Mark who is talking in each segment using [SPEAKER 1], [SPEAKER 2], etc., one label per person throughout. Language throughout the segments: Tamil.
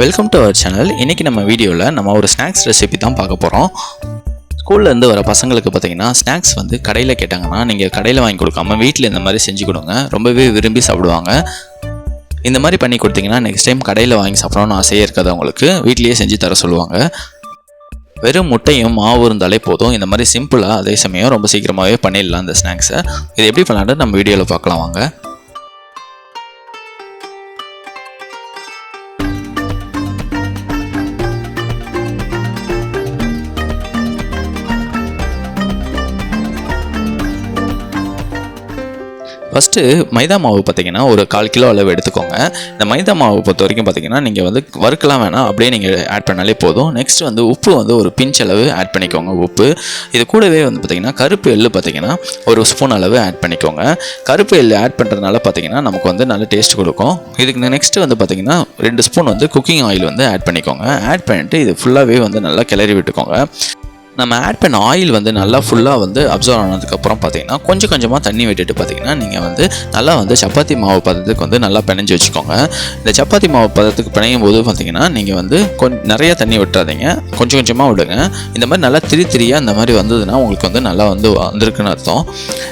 [SPEAKER 1] வெல்கம் டு அவர் சேனல் இன்றைக்கி நம்ம வீடியோவில் நம்ம ஒரு ஸ்நாக்ஸ் ரெசிபி தான் பார்க்க போகிறோம் ஸ்கூல்லேருந்து வர பசங்களுக்கு பார்த்தீங்கன்னா ஸ்நாக்ஸ் வந்து கடையில் கேட்டாங்கன்னா நீங்கள் கடையில் வாங்கி கொடுக்காம வீட்டில் இந்த மாதிரி செஞ்சு கொடுங்க. ரொம்பவே விரும்பி சாப்பிடுவாங்க. இந்த மாதிரி பண்ணி கொடுத்தீங்கன்னா நெக்ஸ்ட் டைம் கடையில் வாங்கி சாப்பிடணும்னு ஆசையே இருக்காது அவங்களுக்கு. வீட்லேயே செஞ்சு தர சொல்லுவாங்க. வெறும் முட்டையும் மாவு இருந்தாலே போதும். இந்த மாதிரி சிம்பிளாக அதே சமயம் ரொம்ப சீக்கிரமாகவே பண்ணிடலாம் இந்த ஸ்நாக்ஸை இது எப்படி பண்ணலான்னு நம்ம வீடியோவில் பார்க்கலாம் வாங்க. ஃபஸ்ட்டு மைதா மாவு பார்த்தீங்கன்னா ஒரு கால் கிலோ அளவு எடுத்துக்கோங்க. இந்த மைதா மாவு பொறுத்த வரைக்கும் பார்த்தீங்கன்னா நீங்கள் வந்து வறுக்கலாம் வேணாம் அப்படியே நீங்கள் ஆட் பண்ணாலே போதும். நெக்ஸ்ட் வந்து உப்பு வந்து ஒரு பிஞ்ச் அளவு ஆட் பண்ணிக்கோங்க உப்பு. இது கூடவே வந்து பார்த்திங்கன்னா கருப்பு எள்ளு பார்த்தீங்கன்னா ஒரு ஸ்பூன் அளவு ஆட் பண்ணிக்கோங்க. கருப்பு எள்ளு ஆட் பண்ணுறதுனால பார்த்தீங்கன்னா நமக்கு வந்து நல்ல டேஸ்ட் கொடுக்கும். இதுக்கு நெக்ஸ்ட் வந்து பார்த்தீங்கன்னா ரெண்டு ஸ்பூன் வந்து குக்கிங் ஆயில் வந்து ஆட் பண்ணிக்கோங்க. ஆட் பண்ணிட்டு இது ஃபுல்லாகவே வந்து நல்லா கிளறி விட்டுக்கோங்க. நம்ம ஆட் பண்ண ஆயில் வந்து நல்லா ஃபுல்லாக வந்து அப்சர்வ் ஆனதுக்கப்புறம் பார்த்தீங்கன்னா கொஞ்சம் கொஞ்சமாக தண்ணி விட்டுட்டு பார்த்தீங்கன்னா நீங்கள் வந்து நல்லா வந்து சப்பாத்தி மாவு பதத்துக்கு வந்து நல்லா பிணைஞ்சு வச்சுக்கோங்க. இந்த சப்பாத்தி மாவு பதத்துக்கு பிணையும் போது பார்த்தீங்கன்னா நீங்கள் வந்து கொஞ்சம் நிறைய தண்ணி விட்டுறாதீங்க. கொஞ்சம் கொஞ்சமாக விடுங்க. இந்த மாதிரி நல்லா திரி திரியாக இந்த மாதிரி வந்ததுன்னா உங்களுக்கு வந்து நல்லா வந்து வந்திருக்குன்னு அர்த்தம்.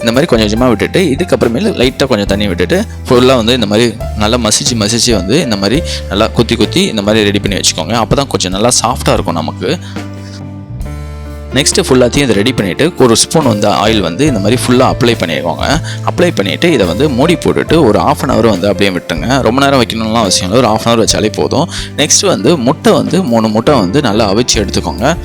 [SPEAKER 1] இந்த மாதிரி கொஞ்சம் கொஞ்சமாக விட்டுட்டு இதுக்கப்புறமேல லைட்டாக கொஞ்சம் தண்ணி விட்டுட்டு ஃபுல்லாக வந்து இந்த மாதிரி நல்லா மசிச்சு மசிச்சு வந்து இந்த மாதிரி நல்லா குத்தி குத்தி இந்த மாதிரி ரெடி பண்ணி வச்சுக்கோங்க. அப்போ தான் கொஞ்சம் நல்லா சாஃப்டாக இருக்கும் நமக்கு. நெக்ஸ்ட்டு ஃபுல்லாத்தையும் இதை ரெடி பண்ணிவிட்டு ஒரு ஸ்பூன் வந்து ஆயில் வந்து இந்த மாதிரி ஃபுல்லாக அப்ளை பண்ணிடுவாங்க. அப்ளை பண்ணிவிட்டு இதை வந்து மூடி போட்டுட்டு ஒரு ஆஃப் அன் ஹவர் வந்து அப்படியே விட்டுருங்க. ரொம்ப நேரம் வைக்கணும்லாம் அவசியம் இல்லை. ஒரு ஆஃப் அன் ஹவர் வச்சாலே போதும். நெக்ஸ்ட் வந்து முட்டை வந்து மூணு முட்டை வந்து நல்லா அவிச்சு எடுத்துக்கோங்க.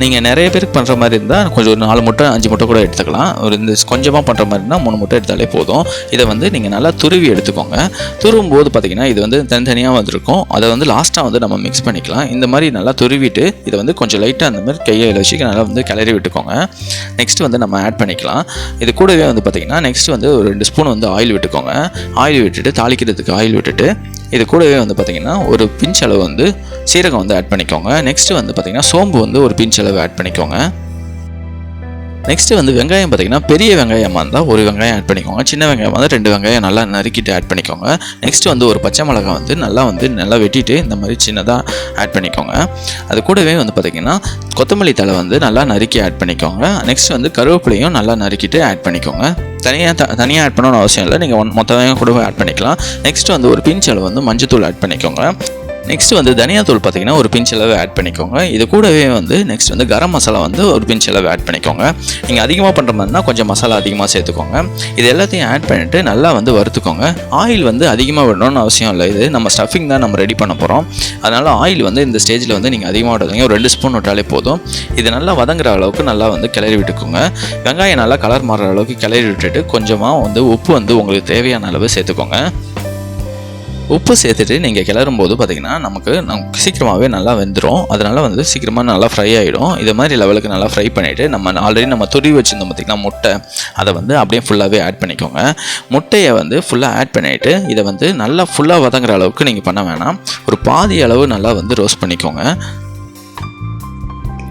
[SPEAKER 1] நீங்கள் நிறைய பேருக்கு பண்ணுற மாதிரி இருந்தால் கொஞ்சம் ஒரு நாலு முட்டை அஞ்சு முட்டை கூட எடுத்துக்கலாம். ஒரு இந்த கொஞ்சமாக பண்ணுற மாதிரி இருந்தால் மூணு முட்டை எடுத்தாலே போதும். இதை வந்து நீங்கள் நல்லா துருவி எடுத்துக்கோங்க. துருவும் போது பார்த்தீங்கன்னா இது வந்து தனித்தனியாக வந்திருக்கும். அதை வந்து லாஸ்ட்டாக வந்து நம்ம மிக்ஸ் பண்ணிக்கலாம். இந்த மாதிரி நல்லா துருவிட்டு இதை வந்து கொஞ்சம் லைட்டாக அந்த மாதிரி கையில் வச்சு நல்லா வந்து கிளறி விட்டுக்கோங்க. நெக்ஸ்ட் வந்து நம்ம ஆட் பண்ணிக்கலாம். இது கூடவே வந்து பார்த்தீங்கன்னா நெக்ஸ்ட் வந்து ஒரு ரெண்டு ஸ்பூன் வந்து ஆயில் விட்டுக்கோங்க. ஆயில் விட்டுட்டு தாளிக்கிறதுக்கு ஆயில் விட்டுட்டு இது கூடவே வந்து பார்த்திங்கன்னா ஒரு பிஞ்ச் அளவு வந்து சீரகம் வந்து ஆட் பண்ணிக்கோங்க. நெக்ஸ்ட்டு வந்து பார்த்திங்கன்னா சோம்பு வந்து ஒரு பிஞ்ச் அளவு ஆட் பண்ணிக்கோங்க. நெக்ஸ்ட்டு வந்து வெங்காயம் பார்த்தீங்கன்னா பெரிய வெங்காயமாக இருந்தால் ஒரு வெங்காயம் ஆட் பண்ணிக்கோங்க. சின்ன வெங்காயம் வந்து ரெண்டு வெங்காயம் நல்லா நறுக்கிட்டு ஆட் பண்ணிக்கோங்க. நெக்ஸ்ட்டு வந்து ஒரு பச்சை மிளகாய் வந்து நல்லா வந்து நல்லா வெட்டிட்டு இந்த மாதிரி சின்னதாக ஆட் பண்ணிக்கோங்க. அது கூடவே வந்து பார்த்திங்கன்னா கொத்தமல்லி தலை வந்து நல்லா நறுக்கி ஆட் பண்ணிக்கோங்க. நெக்ஸ்ட் வந்து கருவேப்பிலையும் நல்லா நறுக்கிட்டு ஆட் பண்ணிக்கோங்க. தனியாக த தனியாக ஆட் பண்ணணும்னு அவசியம் இல்லை. நீங்கள் ஒன் மொத்தமாக கூட ஆட் பண்ணிக்கலாம். நெக்ஸ்ட் வந்து ஒரு பிஞ்ச் அளவு வந்து மஞ்சத்தூள் ஆட் பண்ணிக்கோங்க. நெக்ஸ்ட் வந்து தனியாத்தூள் பார்த்தீங்கன்னா ஒரு பிஞ்ச் அளவு ஆட் பண்ணிக்கோங்க. இது கூடவே வந்து நெக்ஸ்ட் வந்து கரம் மசாலா வந்து ஒரு பிஞ்ச் அளவு ஆட் பண்ணிக்கோங்க. நீங்கள் அதிகமாக பண்ணுற மாதிரினா கொஞ்சம் மசாலா அதிகமாக சேர்த்துக்கோங்க. இது எல்லாத்தையும் ஆட் பண்ணிவிட்டு நல்லா வந்து வறுத்துக்கோங்க. ஆயில் வந்து அதிகமாக விடணும்னு அவசியம் இல்லை. இது நம்ம ஸ்டஃபிங் தான் நம்ம ரெடி பண்ண போகிறோம் அதனால் ஆயில் வந்து இந்த ஸ்டேஜில் வந்து நீங்கள் அதிகமாக விடாதீங்க. ஒரு ரெண்டு ஸ்பூன் விட்டாலே போதும். இது நல்லா வதங்குற அளவுக்கு நல்லா வந்து கிளறி விட்டுக்கோங்க. வெங்காயம் நல்லா கலர் மாறுற அளவுக்கு கிளறி விட்டுட்டு கொஞ்சமாக வந்து உப்பு வந்து உங்களுக்கு தேவையான அளவு சேர்த்துக்கோங்க. உப்பு சேர்த்துட்டு நீங்கள் கிளறும் போது பார்த்தீங்கன்னா நமக்கு நமக்கு சீக்கிரமாகவே நல்லா வெந்துடும் அதனால் வந்து சீக்கிரமாக நல்லா ஃப்ரை ஆகிடும் இது மாதிரி லெவலுக்கு நல்லா ஃப்ரை பண்ணிவிட்டு நம்ம ஆல்ரெடி நம்ம துருவி வச்சுருந்தோம் பார்த்திங்கன்னா முட்டை. அதை வந்து அப்படியே ஃபுல்லாகவே ஆட் பண்ணிக்கோங்க. முட்டையை வந்து ஃபுல்லாக ஆட் பண்ணிவிட்டு இதை வந்து நல்லா ஃபுல்லாக வதங்குற அளவுக்கு நீங்கள் பண்ண வேணாம். ஒரு பாதி அளவு நல்லா வந்து ரோஸ்ட் பண்ணிக்கோங்க.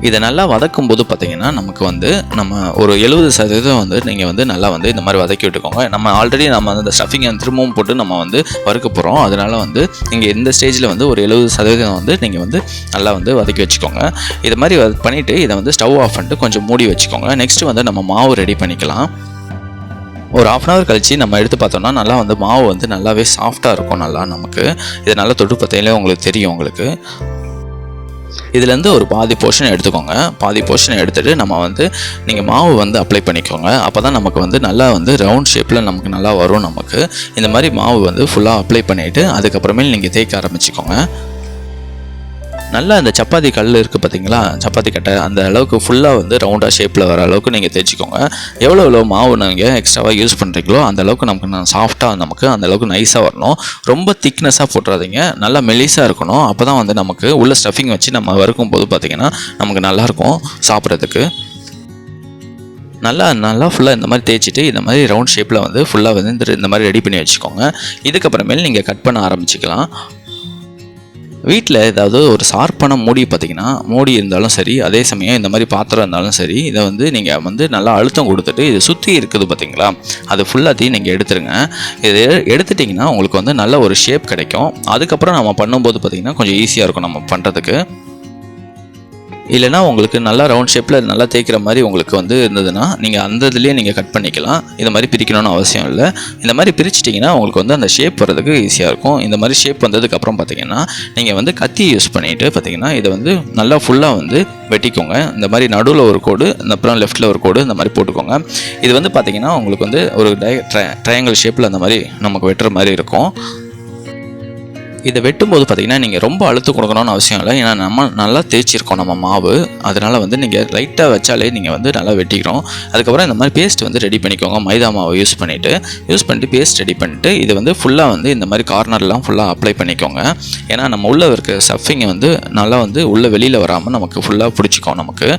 [SPEAKER 1] இதை நல்லா வதக்கும் போது பார்த்தீங்கன்னா நமக்கு வந்து நம்ம ஒரு எழுபது சதவீதம் வந்து நீங்கள் வந்து நல்லா வந்து இந்த மாதிரி வதக்கி விட்டுக்கோங்க. நம்ம ஆல்ரெடி நம்ம அந்த ஸ்டஃபிங்கை திரும்பவும் போட்டு நம்ம வந்து வறுக்க போகிறோம் அதனால் வந்து நீங்கள் இந்த ஸ்டேஜில் வந்து ஒரு எழுபது சதவீதம் வந்து நீங்கள் வந்து நல்லா வந்து வதக்கி வச்சுக்கோங்க. இது மாதிரி பண்ணிவிட்டு இதை வந்து ஸ்டவ் ஆஃப் பண்ணிட்டு கொஞ்சம் மூடி வச்சுக்கோங்க. நெக்ஸ்ட் வந்து நம்ம மாவு ரெடி பண்ணிக்கலாம். ஒரு ஆஃப் அன் ஹவர் கழித்து நம்ம எடுத்து பார்த்தோம்னா நல்லா வந்து மாவு வந்து நல்லாவே சாஃப்டாக இருக்கும் நல்லா நமக்கு. இது நல்லா தொட்டு பார்த்தீங்களே உங்களுக்கு தெரியும் உங்களுக்கு. இதுலேருந்து ஒரு பாதி போர்ஷனை எடுத்துக்கோங்க. பாதி போர்ஷனை எடுத்துகிட்டு நம்ம வந்து நீங்கள் மாவு வந்து அப்ளை பண்ணிக்கோங்க. அப்போ தான் நமக்கு வந்து நல்லா வந்து ரவுண்ட் ஷேப்பில் நமக்கு நல்லா வரும் நமக்கு. இந்த மாதிரி மாவு வந்து ஃபுல்லாக அப்ளை பண்ணிவிட்டு அதுக்கப்புறமேல் நீங்கள் தேய்க்க ஆரம்பிச்சிக்கோங்க. நல்லா அந்த சப்பாத்தி கல் இருக்குது பார்த்தீங்களா சப்பாத்தி கட்டை அந்த அளவுக்கு ஃபுல்லாக வந்து ரவுண்டாக ஷேப்பில் வர அளவுக்கு நீங்கள் தேய்ச்சிக்கோங்க. எவ்வளோ எவ்வளோ மாவு நீங்கள் எக்ஸ்ட்ராவாக யூஸ் பண்ணுறீங்களோ அந்த அளவுக்கு நமக்கு நான் சாஃப்டாக நமக்கு அந்த அளவுக்கு நைஸாக வரணும். ரொம்ப திக்னஸாக போட்டுறாதீங்க. நல்லா மெலிஸாக இருக்கணும். அப்போ தான் வந்து நமக்கு உள்ள ஸ்டஃபிங் வச்சு நம்ம வறுக்கும் போது பார்த்திங்கன்னா நமக்கு நல்லாயிருக்கும் சாப்பிட்றதுக்கு. நல்லா நல்லா ஃபுல்லாக இந்த மாதிரி தேய்ச்சிட்டு இந்த மாதிரி ரவுண்ட் ஷேப்பில் வந்து ஃபுல்லாக வந்து இந்த மாதிரி ரெடி பண்ணி வச்சுக்கோங்க. இதுக்கப்புறமேல் நீங்கள் கட் பண்ண ஆரம்பிச்சிக்கலாம். வீட்டில் ஏதாவது ஒரு ஷார்ப்பான மூடி பார்த்தீங்கன்னா மூடி இருந்தாலும் சரி அதே சமயம் இந்த மாதிரி பாத்திரம் இருந்தாலும் சரி இதை வந்து நீங்கள் வந்து நல்லா அழுத்தம் கொடுத்துட்டு இது சுற்றி இருக்குது பார்த்தீங்களா அது ஃபுல்லாத்தையும் நீங்கள் எடுத்துருங்க. இது எடுத்துட்டிங்கன்னா உங்களுக்கு வந்து நல்ல ஒரு ஷேப் கிடைக்கும். அதுக்கப்புறம் நம்ம பண்ணும்போது பார்த்தீங்கன்னா கொஞ்சம் ஈஸியாக இருக்கும் நம்ம பண்ணுறதுக்கு இல்லைனா உங்களுக்கு நல்லா ரவுண்ட் ஷேப்பில் நல்லா தேய்க்கிற மாதிரி உங்களுக்கு வந்து இருந்ததுன்னா நீங்கள் அந்த இதுலேயே நீங்கள் கட் பண்ணிக்கலாம். இந்த மாதிரி பிரிக்கணும்னு அவசியம் இல்லை. இந்த மாதிரி பிரிச்சிட்டிங்கன்னா உங்களுக்கு வந்து அந்த ஷேப் வரதுக்கு ஈஸியாக இருக்கும். இந்த மாதிரி ஷேப் வந்ததுக்கப்புறம் பார்த்தீங்கன்னா நீங்கள் வந்து கத்தி யூஸ் பண்ணிவிட்டு பார்த்தீங்கன்னா இதை வந்து நல்லா ஃபுல்லாக வந்து வெட்டிக்கோங்க. இந்த மாதிரி நடுவில் ஒரு கோடு இந்த அப்புறம் லெஃப்ட்டில் ஒரு கோடு இந்த மாதிரி போட்டுக்கோங்க. இது வந்து பார்த்தீங்கன்னா உங்களுக்கு வந்து ஒரு டை ட்ரையாங்கிள் ஷேப்பில் அந்த மாதிரி நமக்கு வெட்டுற மாதிரி இருக்கும். இதை வெட்டும்போது பார்த்தீங்கன்னா நீங்கள் ரொம்ப அழுத்து கொடுக்கணும்னு அவசியம் இல்லை. ஏன்னா நம்ம நல்லா தேய்ச்சிருக்கோம் நம்ம மாவு. அதனால் வந்து நீங்கள் லைட்டாக வச்சாலே நீங்கள் வந்து நல்லா வெட்டிக்கிறோம். அதுக்கப்புறம் இந்த மாதிரி பேஸ்ட் வந்து ரெடி பண்ணிக்கோங்க. மைதா மாவை யூஸ் பண்ணிவிட்டு யூஸ் பண்ணிட்டு பேஸ்ட் ரெடி பண்ணிட்டு இது வந்து ஃபுல்லாக வந்து இந்த மாதிரி கார்னர்லாம் ஃபுல்லாக அப்ளை பண்ணிக்கோங்க. ஏன்னா நம்ம உள்ளே இருக்க ஸ்டஃபிங்கை வந்து நல்லா வந்து உள்ளே வெளியில் வராமல் நமக்கு ஃபுல்லாக பிடிச்சிக்கும் நமக்கு.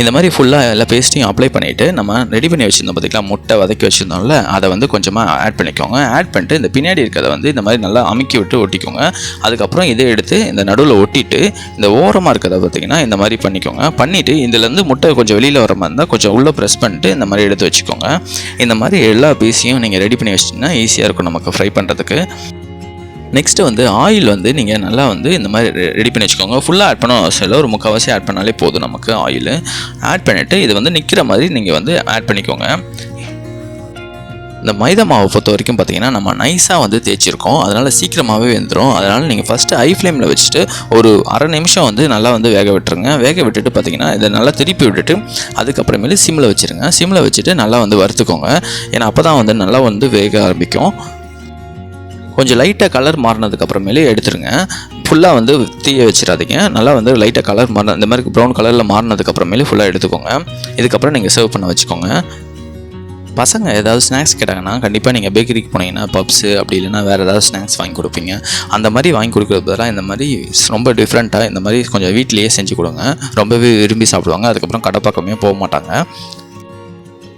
[SPEAKER 1] இந்த மாதிரி ஃபுல்லாக எல்லா பேஸ்ட்டையும் அப்ளை பண்ணிவிட்டு நம்ம ரெடி பண்ணி வச்சுருந்தோம் பார்த்திங்களா முட்டை வதக்கி வச்சுருந்தோம்ல அதை வந்து கொஞ்சமாக ஆட் பண்ணிக்கோங்க. ஆட் பண்ணிட்டு இந்த பின்னாடி இருக்கிறத வந்து இந்த மாதிரி நல்லா அமுக்கி விட்டு ஒட்டிக்கோங்க. அதுக்கப்புறம் இதை எடுத்து இந்த நடுவில் ஒட்டிட்டு இந்த ஓரமாக இருக்கிறத பார்த்திங்கன்னா இந்த மாதிரி பண்ணிக்கோங்க. பண்ணிவிட்டு இதுலேருந்து முட்டை கொஞ்சம் வெளியில் வர மாதிரி இருந்தால் கொஞ்சம் உள்ளே ப்ரெஸ் பண்ணிட்டு இந்த மாதிரி எடுத்து வச்சுக்கோங்க. இந்த மாதிரி எல்லா பீஸையும் நீங்கள் ரெடி பண்ணி வச்சிட்டிங்கன்னா ஈஸியாக இருக்கும் நமக்கு ஃப்ரை பண்ணுறதுக்கு நெக்ஸ்ட்டு வந்து ஆயில் வந்து நீங்கள் நல்லா வந்து இந்த மாதிரி ரெடி பண்ணி வச்சுக்கோங்க. ஃபுல்லாக ஆட் பண்ண அவசியம் இல்லை. ஒரு முக்கால்வாசி ஆட் பண்ணாலே போதும் நமக்கு ஆயில் ஆட் பண்ணிவிட்டு இது வந்து நிற்கிற மாதிரி நீங்கள் வந்து ஆட் பண்ணிக்கோங்க. இந்த மைதா மாவை பொறுத்த வரைக்கும் பார்த்தீங்கன்னா நம்ம நைஸாக வந்து தேய்ச்சிருக்கோம். அதனால் சீக்கிரமாகவே வெந்துடும் அதனால் நீங்கள் ஃபஸ்ட்டு ஹை ஃப்ளேமில் வச்சுட்டு ஒரு அரை நிமிஷம் வந்து நல்லா வந்து வேக விட்டுருங்க. வேக விட்டுட்டு பார்த்தீங்கன்னா இதை நல்லா திருப்பி விட்டுட்டு அதுக்கப்புறமேலு சிம்மில் வச்சுருங்க. சிம்மில் வச்சுட்டு நல்லா வந்து வறுத்துக்கோங்க. ஏன்னா அப்போ தான் வந்து நல்லா வந்து வேக ஆரம்பிக்கும். கொஞ்சம் லைட்டாக கலர் மாறினதுக்கு அப்புறமேலே எடுத்துருங்க. ஃபுல்லாக வந்து தீய வச்சிடாதீங்க. நல்லா வந்து லைட்டாக கலர் மாறின இந்த மாதிரி ப்ரௌன் கலரில் மாறினதுக்கு அப்புறமேலே ஃபுல்லாக எடுத்துக்கோங்க. இதுக்கப்புறம் நீங்கள் சர்வ் பண்ண வச்சுக்கோங்க. பசங்க ஏதாவது ஸ்நாக்ஸ் கேட்டாங்கன்னா கண்டிப்பாக நீங்கள் பேக்கரிக்கு போனீங்கன்னா பப்ஸு அப்படி இல்லைன்னா வேறு ஏதாவது ஸ்நாக்ஸ் வாங்கி கொடுப்பீங்க. அந்த மாதிரி வாங்கி கொடுக்குறது பதிலாக இந்த மாதிரி ரொம்ப டிஃப்ரெண்ட்டாக இந்த மாதிரி கொஞ்சம் வீட்டிலேயே செஞ்சு கொடுங்க. ரொம்பவே விரும்பி சாப்பிடுவாங்க. அதுக்கப்புறம் கடை பக்கமே போக மாட்டாங்க.